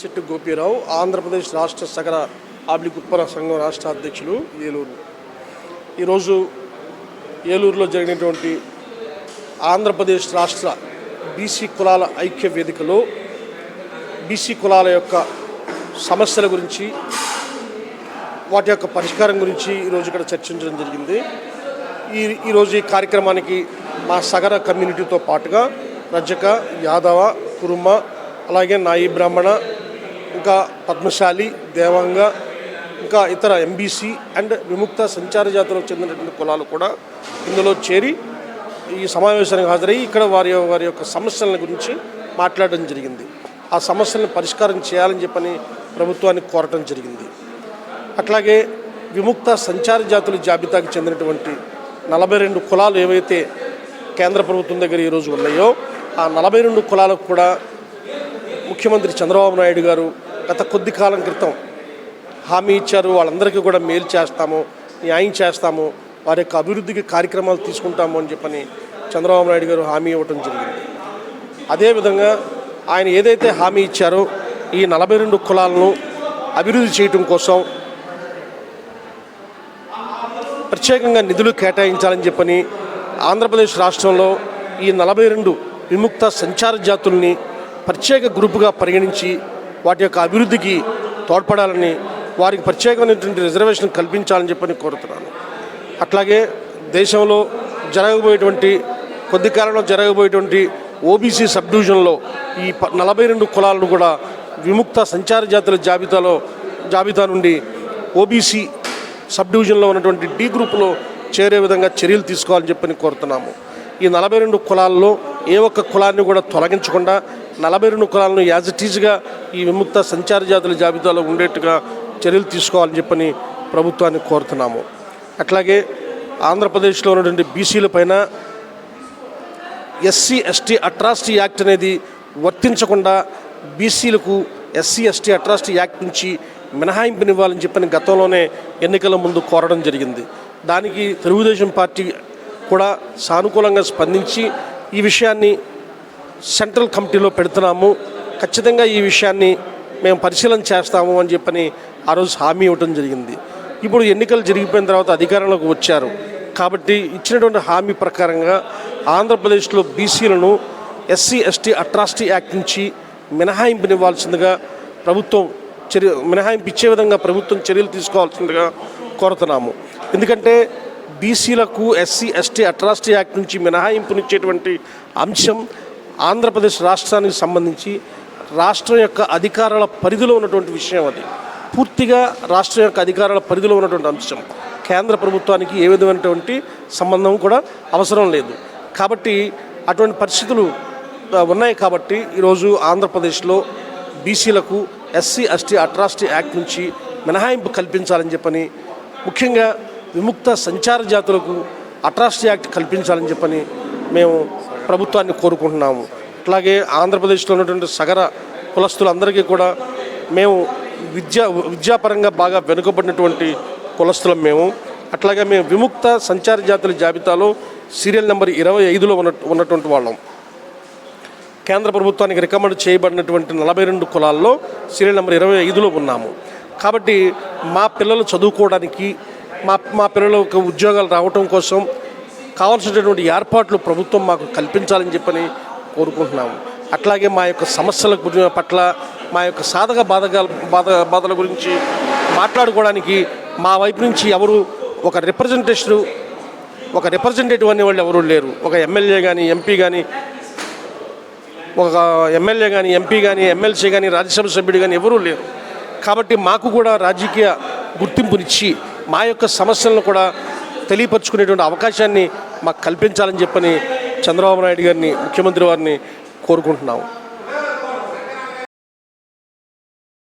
చెట్టు గోపీరావు ఆంధ్రప్రదేశ్ రాష్ట్ర సగర ఆబ్లిక్ ఉత్పన్న సంఘం రాష్ట్ర అధ్యక్షులు ఏలూరు. ఈరోజు ఏలూరులో జరిగినటువంటి ఆంధ్రప్రదేశ్ రాష్ట్ర బీసీ కులాల ఐక్య వేదికలో బీసీ కులాల యొక్క సమస్యల గురించి వాటి యొక్క పరిష్కారం గురించి ఈరోజు ఇక్కడ చర్చించడం జరిగింది. ఈ ఈరోజు ఈ కార్యక్రమానికి మా సగర కమ్యూనిటీతో పాటుగా రజక యాదవ కురుమ అలాగే నాయి బ్రాహ్మణ ఇంకా పద్మశాలి దేవాంగ ఇంకా ఇతర ఎంబీసీ అండ్ విముక్త సంచార జాతులకు చెందినటువంటి కులాలు కూడా ఇందులో చేరి ఈ సమావేశానికి హాజరయ్యి ఇక్కడ వారి వారి యొక్క సమస్యల గురించి మాట్లాడడం జరిగింది. ఆ సమస్యలను పరిష్కారం చేయాలని చెప్పని ప్రభుత్వాన్ని కోరటం జరిగింది. అట్లాగే విముక్త సంచార జాతుల జాబితాకు చెందినటువంటి నలభై రెండు కులాలు ఏవైతే కేంద్ర ప్రభుత్వం దగ్గర ఈరోజు ఉన్నాయో ఆ నలభై రెండు కులాలకు కూడా ముఖ్యమంత్రి చంద్రబాబు నాయుడు గారు గత కొద్ది కాలం క్రితం హామీ ఇచ్చారు. వాళ్ళందరికీ కూడా మేలు చేస్తాము న్యాయం చేస్తాము వారి యొక్క అభివృద్ధికి కార్యక్రమాలు తీసుకుంటాము అని చెప్పని చంద్రబాబు నాయుడు గారు హామీ ఇవ్వటం జరిగింది. అదేవిధంగా ఆయన ఏదైతే హామీ ఇచ్చారో ఈ నలభై రెండు కులాలను అభివృద్ధి చేయటం కోసం ప్రత్యేకంగా నిధులు కేటాయించాలని చెప్పని ఆంధ్రప్రదేశ్ రాష్ట్రంలో ఈ నలభై రెండు విముక్త సంచార జాతుల్ని ప్రత్యేక గ్రూపుగా పరిగణించి వాటి యొక్క అభివృద్ధికి తోడ్పడాలని వారికి ప్రత్యేకమైనటువంటి రిజర్వేషన్ కల్పించాలని చెప్పని కోరుతున్నాను. అట్లాగే దేశంలో జరగబోయేటువంటి కొద్ది కాలంలో జరగబోయేటువంటి ఓబీసీ సబ్ డివిజన్లో ఈ ప- నలభై రెండు కులాలను కూడా విముక్త సంచార జాతుల జాబితాలో జాబితా నుండి ఓబీసీ సబ్ డివిజన్లో ఉన్నటువంటి డి గ్రూపులో చేరే విధంగా చర్యలు తీసుకోవాలని చెప్పని కోరుతున్నాము. ఈ నలభై రెండు కులాల్లో ఏ ఒక్క కులాన్ని కూడా తొలగించకుండా నలభై రెండు కులాలను యాజ్ ఇట్ ఈజ్గా ఈ విముక్త సంచార జాతుల జాబితాలో ఉండేట్టుగా చర్యలు తీసుకోవాలని చెప్పని ప్రభుత్వాన్ని కోరుతున్నాము. అట్లాగే ఆంధ్రప్రదేశ్లో ఉన్నటువంటి బీసీల పైన ఎస్సీ ఎస్టీ అట్రాసిటీ యాక్ట్ అనేది వర్తించకుండా బీసీలకు ఎస్సీ ఎస్టీ అట్రాసిటీ యాక్ట్ నుంచి మినహాయింపునివ్వాలని చెప్పని గతంలోనే ఎన్నికల ముందు కోరడం జరిగింది. దానికి తెలుగుదేశం పార్టీ కూడా సానుకూలంగా స్పందించి ఈ విషయాన్ని సెంట్రల్ కమిటీలో పెడుతున్నాము. ఖచ్చితంగా ఈ విషయాన్ని మేము పరిశీలన చేస్తాము అని చెప్పని ఆ రోజు హామీ ఇవ్వడం జరిగింది. ఇప్పుడు ఎన్నికలు జరిగిపోయిన తర్వాత అధికారంలోకి వచ్చారు. కాబట్టి ఇచ్చినటువంటి హామీ ప్రకారంగా ఆంధ్రప్రదేశ్లో బీసీలను ఎస్సీ ఎస్టీ అట్రాసిటీ యాక్ట్ నుంచి మినహాయింపునివ్వాల్సిందిగా ప్రభుత్వం చర్య మినహాయింపు ఇచ్చే విధంగా ప్రభుత్వం చర్యలు తీసుకోవాల్సిందిగా కోరుతున్నాము. ఎందుకంటే బీసీలకు ఎస్సీ ఎస్టీ అట్రాసిటీ యాక్ట్ నుంచి మినహాయింపునిచ్చేటువంటి అంశం ఆంధ్రప్రదేశ్ రాష్ట్రానికి సంబంధించి రాష్ట్రం యొక్క అధికారాల పరిధిలో ఉన్నటువంటి విషయం అది. పూర్తిగా రాష్ట్రం యొక్క అధికారాల పరిధిలో ఉన్నటువంటి అంశం. కేంద్ర ప్రభుత్వానికి ఏ విధమైనటువంటి సంబంధం కూడా అవసరం లేదు. కాబట్టి అటువంటి పరిస్థితులు ఉన్నాయి కాబట్టి ఈరోజు ఆంధ్రప్రదేశ్లో బీసీలకు ఎస్సీ ఎస్టీ అట్రాసిటీ యాక్ట్ నుంచి మినహాయింపు కల్పించాలని చెప్పని ముఖ్యంగా విముక్త సంచార జాతులకు అట్రాసిటీ యాక్ట్ కల్పించాలని చెప్పని మేము ప్రభుత్వాన్ని కోరుకుంటున్నాము. అట్లాగే ఆంధ్రప్రదేశ్లో ఉన్నటువంటి సగర కులస్తులందరికీ కూడా మేము విద్యా విద్యాపరంగా బాగా వెనుకబడినటువంటి కులస్తులం మేము. అట్లాగే మేము విముక్త సంచార జాతుల జాబితాలో సీరియల్ నెంబర్ ఇరవై ఐదులో ఉన్న ఉన్నటువంటి వాళ్ళం. కేంద్ర ప్రభుత్వానికి రికమెండ్ చేయబడినటువంటి నలభై రెండు కులాల్లో సీరియల్ నెంబర్ ఇరవై ఐదులో ఉన్నాము. కాబట్టి మా పిల్లలు చదువుకోవడానికి మా మా పిల్లలకు ఉద్యోగాలు రావటం కోసం కావాల్సినటువంటి ఏర్పాట్లు ప్రభుత్వం మాకు కల్పించాలని చెప్పని కోరుకుంటున్నాము. అట్లాగే మా యొక్క సమస్యల పట్ల మా యొక్క సాధక బాధగా బాధ బాధల గురించి మాట్లాడుకోవడానికి మా వైపు నుంచి ఎవరు ఒక రిప్రజెంటేషన్ ఒక రిప్రజెంటేటివ్ అనే వాళ్ళు ఎవరు లేరు. ఒక ఎమ్మెల్యే కానీ ఎంపీ కానీ ఒక ఎమ్మెల్యే కానీ ఎంపీ కానీ ఎమ్మెల్సీ కానీ రాజ్యసభ సభ్యుడు కానీ ఎవరూ లేరు. కాబట్టి మాకు కూడా రాజకీయ గుర్తింపునిచ్చి మా యొక్క సమస్యలను కూడా తెలియపరచుకునేటువంటి అవకాశాన్ని మాకు కల్పించాలని చెప్పని చంద్రబాబు నాయుడు గారిని ముఖ్యమంత్రి వారిని కోరుకుంటున్నాము.